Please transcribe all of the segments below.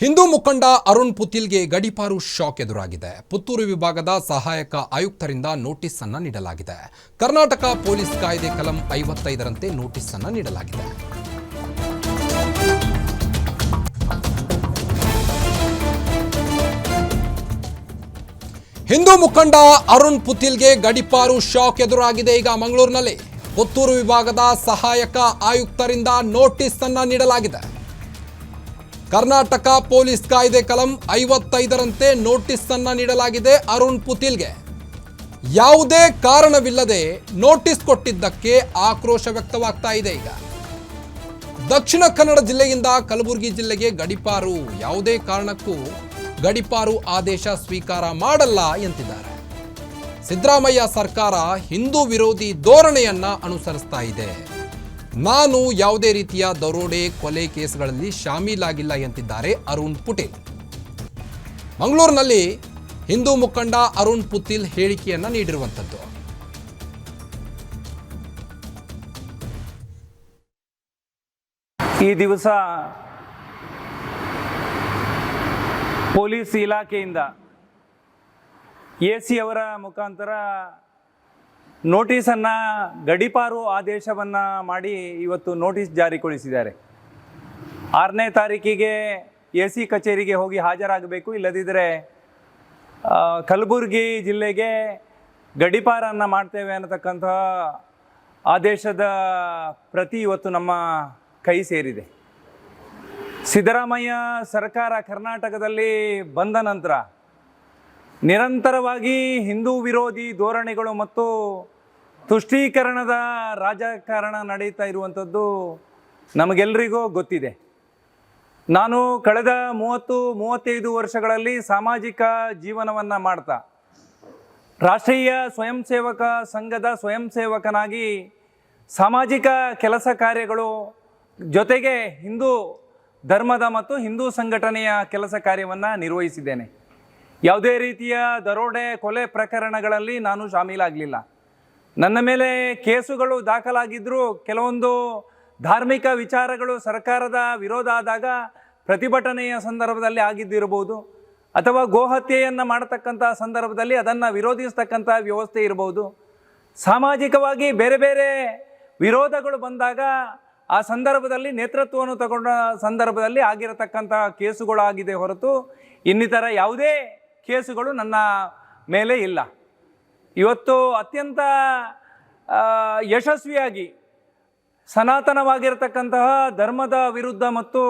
ಹಿಂದೂ ಮುಖಂಡ ಅರುಣ್ ಪುತಿಲ್ಗೆ ಗಡಿಪಾರು ಶಾಕ್ ಎದುರಾಗಿದೆ. ಪುತ್ತೂರು ವಿಭಾಗದ ಸಹಾಯಕ ಆಯುಕ್ತರಿಂದ ನೋಟಿಸ್ ಅನ್ನ ನೀಡಲಾಗಿದೆ. ಕರ್ನಾಟಕ ಪೊಲೀಸ್ ಕಾಯ್ದೆ ಕಲಂ ಐವತ್ತೈದರಂತೆ ನೋಟಿಸ್ ಅನ್ನ ನೀಡಲಾಗಿದೆ. ಹಿಂದೂ ಮುಖಂಡ ಅರುಣ್ ಪುತಿಲ್ಗೆ ಗಡಿಪಾರು ಶಾಕ್ ಎದುರಾಗಿದೆ ಈಗ ಮಂಗಳೂರಿನಲ್ಲಿ. ಪುತ್ತೂರು ವಿಭಾಗದ ಸಹಾಯಕ ಆಯುಕ್ತರಿಂದ ನೋಟಿಸ್ ಅನ್ನ ನೀಡಲಾಗಿದೆ. ಕರ್ನಾಟಕ ಪೊಲೀಸ್ ಕಾಯ್ದೆ ಕಲಂ ಐವತ್ತೈದರಂತೆ ನೋಟಿಸ್ ಅನ್ನ ನೀಡಲಾಗಿದೆ ಅರುಣ್ ಪುತಿಲ್ಗೆ. ಯಾವುದೇ ಕಾರಣವಿಲ್ಲದೆ ನೋಟಿಸ್ ಕೊಟ್ಟಿದ್ದಕ್ಕೆ ಆಕ್ರೋಶ ವ್ಯಕ್ತವಾಗ್ತಾ ಇದೆ ಈಗ. ದಕ್ಷಿಣ ಕನ್ನಡ ಜಿಲ್ಲೆಯಿಂದ ಕಲಬುರಗಿ ಜಿಲ್ಲೆಗೆ ಗಡಿಪಾರು. ಯಾವುದೇ ಕಾರಣಕ್ಕೂ ಗಡಿಪಾರು ಆದೇಶ ಸ್ವೀಕಾರ ಮಾಡಲ್ಲ ಎಂತಿದ್ದಾರೆ. ಸಿದ್ದರಾಮಯ್ಯ ಸರ್ಕಾರ ಹಿಂದೂ ವಿರೋಧಿ ಧೋರಣೆಯನ್ನ ಅನುಸರಿಸ್ತಾ ಇದೆ. ನಾನು ಯಾವುದೇ ರೀತಿಯ ದರೋಡೆ, ಕೊಲೆ ಕೇಸ್ಗಳಲ್ಲಿ ಶಾಮೀಲಾಗಿಲ್ಲ ಎಂತಿದ್ದಾರೆ ಅರುಣ್ ಪುಟೇಲ್. ಮಂಗಳೂರಿನಲ್ಲಿ ಹಿಂದೂ ಮುಖಂಡ ಅರುಣ್ ಪುತಿಲ್ ಹೇಳಿಕೆಯನ್ನ ನೀಡಿರುವಂಥದ್ದು. ಈ ದಿವಸ ಪೊಲೀಸ್ ಇಲಾಖೆಯಿಂದ ಎ ಸಿ ಅವರ ಮುಖಾಂತರ ನೋಟಿಸನ್ನು ಗಡಿಪಾರು ಆದೇಶವನ್ನು ಮಾಡಿ ಇವತ್ತು ನೋಟಿಸ್ ಜಾರಿಗೊಳಿಸಿದ್ದಾರೆ. ಆರನೇ ತಾರೀಕಿಗೆ ಎ ಸಿ ಕಚೇರಿಗೆ ಹೋಗಿ ಹಾಜರಾಗಬೇಕು ಇಲ್ಲದಿದ್ದರೆ ಕಲಬುರಗಿ ಜಿಲ್ಲೆಗೆ ಗಡಿಪಾರನ್ನು ಮಾಡ್ತೇವೆ ಅನ್ನತಕ್ಕಂತಹ ಆದೇಶದ ಪ್ರತಿ ಇವತ್ತು ನಮ್ಮ ಕೈ ಸೇರಿದೆ. ಸಿದ್ದರಾಮಯ್ಯ ಸರ್ಕಾರ ಕರ್ನಾಟಕದಲ್ಲಿ ಬಂದ ನಂತರ ನಿರಂತರವಾಗಿ ಹಿಂದೂ ವಿರೋಧಿ ಧೋರಣೆಗಳು ಮತ್ತು ತುಷ್ಟೀಕರಣದ ರಾಜಕಾರಣ ನಡೀತಾ ಇರುವಂಥದ್ದು ನಮಗೆಲ್ಲರಿಗೂ ಗೊತ್ತಿದೆ. ನಾನು ಕಳೆದ ಮೂವತ್ತು, ಮೂವತ್ತೈದು ವರ್ಷಗಳಲ್ಲಿ ಸಾಮಾಜಿಕ ಜೀವನವನ್ನು ಮಾಡ್ತಾ, ರಾಷ್ಟ್ರೀಯ ಸ್ವಯಂ ಸೇವಕ ಸಂಘದ ಸ್ವಯಂ ಸೇವಕನಾಗಿ ಸಾಮಾಜಿಕ ಕೆಲಸ ಕಾರ್ಯಗಳು ಜೊತೆಗೆ ಹಿಂದೂ ಧರ್ಮದ ಮತ್ತು ಹಿಂದೂ ಸಂಘಟನೆಯ ಕೆಲಸ ಕಾರ್ಯವನ್ನು ನಿರ್ವಹಿಸಿದ್ದೇನೆ. ಯಾವುದೇ ರೀತಿಯ ದರೋಡೆ, ಕೊಲೆ ಪ್ರಕರಣಗಳಲ್ಲಿ ನಾನು ಶಾಮೀಲಾಗಲಿಲ್ಲ. ನನ್ನ ಮೇಲೆ ಕೇಸುಗಳು ದಾಖಲಾಗಿದ್ದರೂ ಕೆಲವೊಂದು ಧಾರ್ಮಿಕ ವಿಚಾರಗಳು ಸರ್ಕಾರದ ವಿರೋಧ ಆದಾಗ ಪ್ರತಿಭಟನೆಯ ಸಂದರ್ಭದಲ್ಲಿ ಆಗಿದ್ದಿರಬಹುದು, ಅಥವಾ ಗೋಹತ್ಯೆಯನ್ನು ಮಾಡತಕ್ಕಂಥ ಸಂದರ್ಭದಲ್ಲಿ ಅದನ್ನು ವಿರೋಧಿಸ್ತಕ್ಕಂಥ ವ್ಯವಸ್ಥೆ ಇರಬಹುದು. ಸಾಮಾಜಿಕವಾಗಿ ಬೇರೆ ಬೇರೆ ವಿರೋಧಗಳು ಬಂದಾಗ ಆ ಸಂದರ್ಭದಲ್ಲಿ ನೇತೃತ್ವವನ್ನು ತಗೊಂಡ ಸಂದರ್ಭದಲ್ಲಿ ಆಗಿರತಕ್ಕಂಥ ಕೇಸುಗಳಾಗಿದೆ ಹೊರತು ಇನ್ನಿತರ ಯಾವುದೇ ಕೇಸುಗಳು ನನ್ನ ಮೇಲೆ ಇಲ್ಲ. ಇವತ್ತು ಅತ್ಯಂತ ಯಶಸ್ವಿಯಾಗಿ, ಸನಾತನವಾಗಿರತಕ್ಕಂತಹ ಧರ್ಮದ ವಿರುದ್ಧ ಮತ್ತು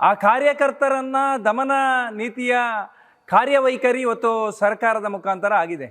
ಆ ಕಾರ್ಯಕರ್ತರನ್ನ ದಮನ ನೀತಿಯ ಕಾರ್ಯವೈಖರಿ ಇವತ್ತು ಸರ್ಕಾರದ ಮುಖಾಂತರ ಆಗಿದೆ.